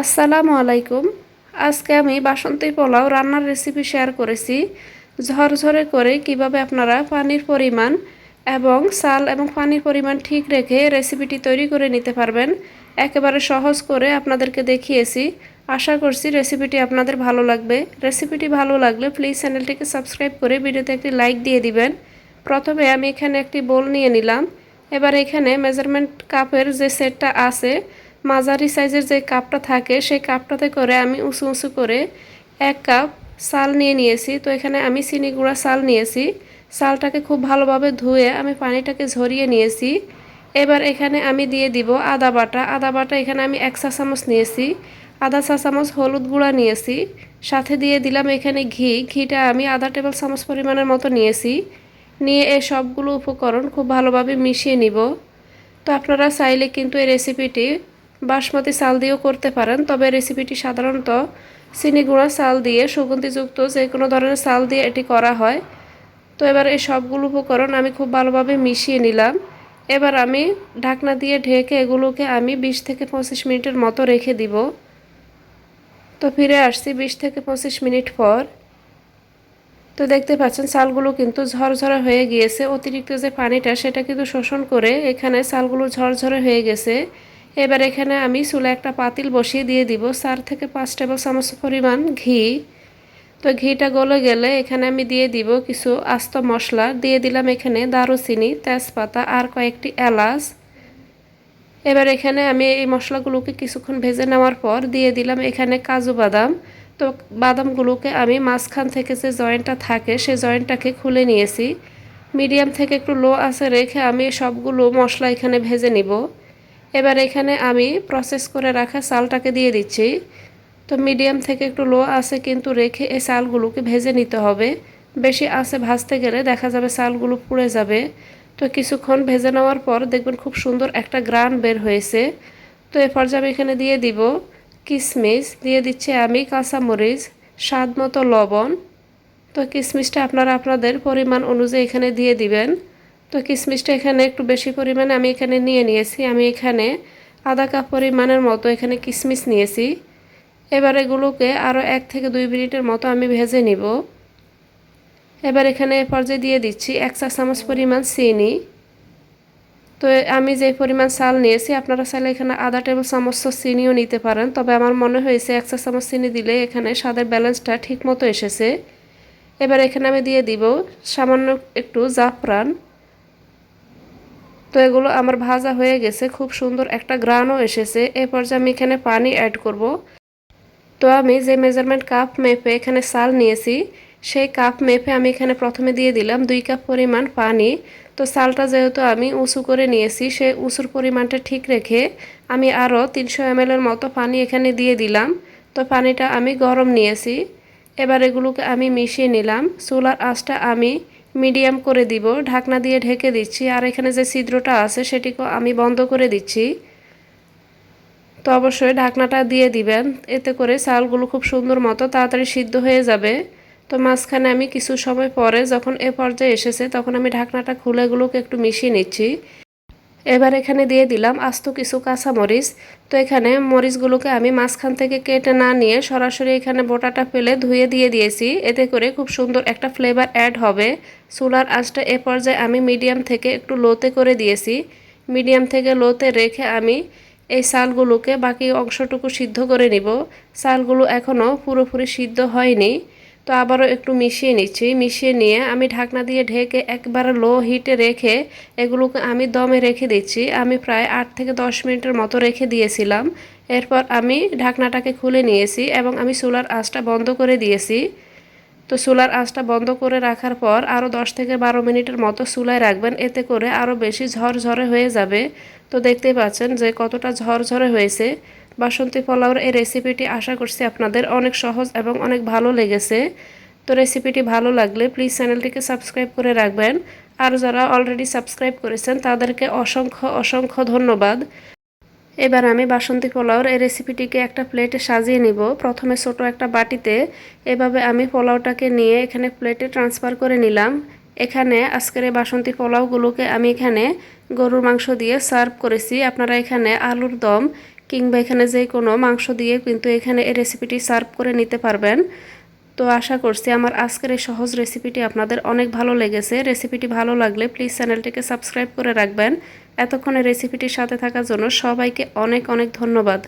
আসসালামু আলাইকুম। আজকে আমি বাসন্তী পোলাও রান্নার রেসিপি শেয়ার করেছি। ঝরঝরে করে কীভাবে আপনারা পানির পরিমাণ এবং সাল এবং পানির পরিমাণ ঠিক রেখে রেসিপিটি তৈরি করে নিতে পারবেন, একেবারে সহজ করে আপনাদেরকে দেখিয়েছি। আশা করছি রেসিপিটি আপনাদের ভালো লাগবে। রেসিপিটি ভালো লাগলে প্লিজ চ্যানেলটিকে সাবস্ক্রাইব করে ভিডিওতে একটি লাইক দিয়ে দিবেন। প্রথমে আমি এখানে একটি বোল নিয়ে নিলাম। এবার এখানে মেজারমেন্ট কাপের যে সেটটা আছে মাঝারি সাইজের যে কাপটা থাকে, সেই কাপটাতে করে আমি উঁচু উঁচু করে এক কাপ সাল নিয়ে নিয়েছি। তো এখানে আমি চিনি গুঁড়া সাল নিয়েছি। সালটাকে খুব ভালোভাবে ধুয়ে আমি পানিটাকে ঝরিয়ে নিয়েছি। এবার এখানে আমি দিয়ে দিব আদা বাটা। আদা বাটা এখানে আমি এক চা চামচ নিয়েছি। আধা চা চামচ হলুদ গুঁড়া নিয়েছি। সাথে দিয়ে দিলাম এখানে ঘি। ঘিটা আমি আধা টেবিল চামচ পরিমাণের মতো নিয়েছি। নিয়ে এই সবগুলো উপকরণ খুব ভালোভাবে মিশিয়ে নিব। তো আপনারা চাইলে কিন্তু এই রেসিপিটি বাসমতি চাল দিয়েও করতে পারেন, তবে রেসিপিটি সাধারণত চিনি গুঁড়া চাল দিয়ে, সুগন্ধিযুক্ত যে কোনো ধরনের চাল দিয়ে এটি করা হয়। তো এবার এই সবগুলো উপকরণ আমি খুব ভালোভাবে মিশিয়ে নিলাম। এবার আমি ঢাকনা দিয়ে ঢেকে এগুলোকে আমি বিশ থেকে পঁচিশ মিনিটের মতো রেখে দিব। তো ফিরে আসছি বিশ থেকে পঁচিশ মিনিট পর। তো দেখতে পাচ্ছেন চালগুলো কিন্তু ঝরঝরে হয়ে গিয়েছে, অতিরিক্ত যে পানিটা সেটা কিন্তু শোষণ করে এখানে চালগুলো ঝরঝরে হয়ে গেছে। এবার এখানে আমি চুলে একটা পাতিল বসিয়ে দিয়ে দিব। চার থেকে পাঁচ টেবিল চামচ পরিমাণ ঘি। তো ঘিটা গলে গেলে এখানে আমি দিয়ে দিব কিছু আস্ত মশলা। দিয়ে দিলাম এখানে দারুচিনি, তেজপাতা আর কয়েকটি এলাচ। এবার এখানে আমি এই মশলাগুলোকে কিছুক্ষণ ভেজে নেওয়ার পর দিয়ে দিলাম এখানে কাজু বাদাম। তো বাদামগুলোকে আমি মাঝখান থেকে যে জয়েন্টটা থাকে সেই জয়েন্টটাকে খুলে নিয়েছি। মিডিয়াম থেকে একটু লো আছে রেখে আমি সবগুলো মশলা এখানে ভেজে নিব। এবার এখানে আমি প্রসেস করে রাখা চালটাকে দিয়ে দিচ্ছি। তো মিডিয়াম থেকে একটু লো আছে কিন্তু রেখে এই চালগুলোকে ভেজে নিতে হবে। বেশি আছে ভাজতে গেলে দেখা যাবে চালগুলো পুড়ে যাবে। তো কিছুক্ষণ ভেজে নেওয়ার পর দেখবেন খুব সুন্দর একটা গ্রান বের হয়েছে। তো এ পর্যায়ে আমি এখানে দিয়ে দিব কিশমিশ দিয়ে দিচ্ছি আমি কাঁচামরিচ, স্বাদ মতো লবণ। তো কিশমিশটা আপনারা আপনাদের পরিমাণ অনুযায়ী এখানে দিয়ে দিবেন। তো কিশমিশটা এখানে একটু বেশি পরিমাণে আমি এখানে নিয়ে নিয়েছি। আমি এখানে আধা কাপ পরিমাণের মতো এখানে কিশমিশ নিয়েছি। এবার এগুলোকে আরও এক থেকে দুই মিনিটের মতো আমি ভেজে নিব। এবার এখানে পর্যায়ে দিয়ে দিচ্ছি এক চা চামচ পরিমাণ চিনি। তো আমি যে পরিমাণ চাল নিয়েছি, আপনারা চাইলে এখানে আধা টেবিল চামচ চিনিও নিতে পারেন। তবে আমার মনে হয়েছে এক চা চামচ চিনি দিলে এখানে স্বাদের ব্যালেন্সটা ঠিক মতো এসেছে। এবার এখানে আমি দিয়ে দিব সামান্য একটু জাফরান। তো এগুলো আমার ভাজা হয়ে গেছে, খুব সুন্দর একটা গ্রানও এসেছে। এ পর্যায়ে আমি এখানে পানি অ্যাড করব। তো আমি যে মেজারমেন্ট কাপ মেপে এখানে সাল নিয়েছি, সেই কাপ মেপে আমি এখানে প্রথমে দিয়ে দিলাম দুই কাপ পরিমাণ পানি। তো সালটা যেহেতু আমি উঁচু করে নিয়েছি সেই উঁচুর পরিমাণটা ঠিক রেখে আমি আরও তিনশো এর মতো পানি এখানে দিয়ে দিলাম। তো পানিটা আমি গরম নিয়েছি। এবার এগুলোকে আমি মিশিয়ে নিলাম। চুলার আঁচটা আমি মিডিয়াম করে দিব, ঢাকনা দিয়ে ঢেকে দিচ্ছি, আর এখানে যে ছিদ্রটা আছে সেটিকেও আমি বন্ধ করে দিচ্ছি। তো অবশ্যই ঢাকনাটা দিয়ে দিবেন, এতে করে চালগুলো খুব সুন্দর মতো তাড়াতাড়ি সিদ্ধ হয়ে যাবে। তো মাঝখানে আমি কিছু সময় পরে যখন এ পর্যায়ে এসেছে তখন আমি ঢাকনাটা খুলে এগুলোকে একটু মিশিয়ে নিচ্ছি। এবার এখানে দিয়ে দিলাম আস্ত কিছু কাঁচা মরিচ। তো এখানে মরিচগুলোকে আমি মাঝখান থেকে কেটে না নিয়ে সরাসরি এখানে বোটাটা ফেলে ধুয়ে দিয়ে দিয়েছি। এতে করে খুব সুন্দর একটা ফ্লেভার অ্যাড হবে। চুলার আঁচটা এ পর্যায়ে আমি মিডিয়াম থেকে একটু লোতে করে দিয়েছি। মিডিয়াম থেকে লোতে রেখে আমি এই চালগুলোকে বাকি অংশটুকু সিদ্ধ করে নিব। চালগুলো এখনও পুরোপুরি সিদ্ধ হয়নি। তো আবারও একটু মিশিয়ে নিচ্ছি। মিশিয়ে নিয়ে আমি ঢাকনা দিয়ে ঢেকে একবার লো হিটে রেখে এগুলোকে আমি দমে রেখে দিচ্ছি। আমি প্রায় আট থেকে দশ মিনিটের মতো রেখে দিয়েছিলাম। এরপর আমি ঢাকনাটাকে খুলে নিয়েছি এবং আমি চুলার আঁচটা বন্ধ করে দিয়েছি। তো চুলার আঁচটা বন্ধ করে রাখার পর আরও দশ থেকে বারো মিনিটের মতো চুলায় রাখবেন। এতে করে আরও বেশি ঝরঝরে হয়ে যাবে। তো দেখতেই পাচ্ছেন যে কতটা ঝরঝরে হয়েছে। বাসন্তী পোলাওর এই রেসিপিটি আশা করছি আপনাদের অনেক সহজ এবং অনেক ভালো লেগেছে। তো রেসিপিটি ভালো লাগলে প্লিজ চ্যানেলটিকে সাবস্ক্রাইব করে রাখবেন। আর যারা অলরেডি সাবস্ক্রাইব করেছেন, তাদেরকে অসংখ্য অসংখ্য ধন্যবাদ। এবার আমি বাসন্তী পোলাওর এই রেসিপিটিকে একটা প্লেটে সাজিয়ে নিব। প্রথমে ছোট একটা বাটিতে এভাবে আমি পোলাওটাকে নিয়ে এখানে প্লেটে ট্রান্সফার করে নিলাম। এখানে আজকের এই বাসন্তী পোলাওগুলোকে আমি এখানে গরুর মাংস দিয়ে সার্ভ করেছি। আপনারা এখানে আলুর দম কিংবা এখানে যে কোনো মাংস দিয়ে কিন্তু এখানে এই রেসিপিটি সার্ভ করে নিতে পারবেন। তো আশা করছি আমার আজকের এই সহজ রেসিপিটি আপনাদের অনেক ভালো লেগেছে। রেসিপিটি ভালো লাগলে প্লিজ চ্যানেলটিকে সাবস্ক্রাইব করে রাখবেন। এতক্ষণে রেসিপিটির সাথে থাকার জন্য সবাইকে অনেক অনেক ধন্যবাদ।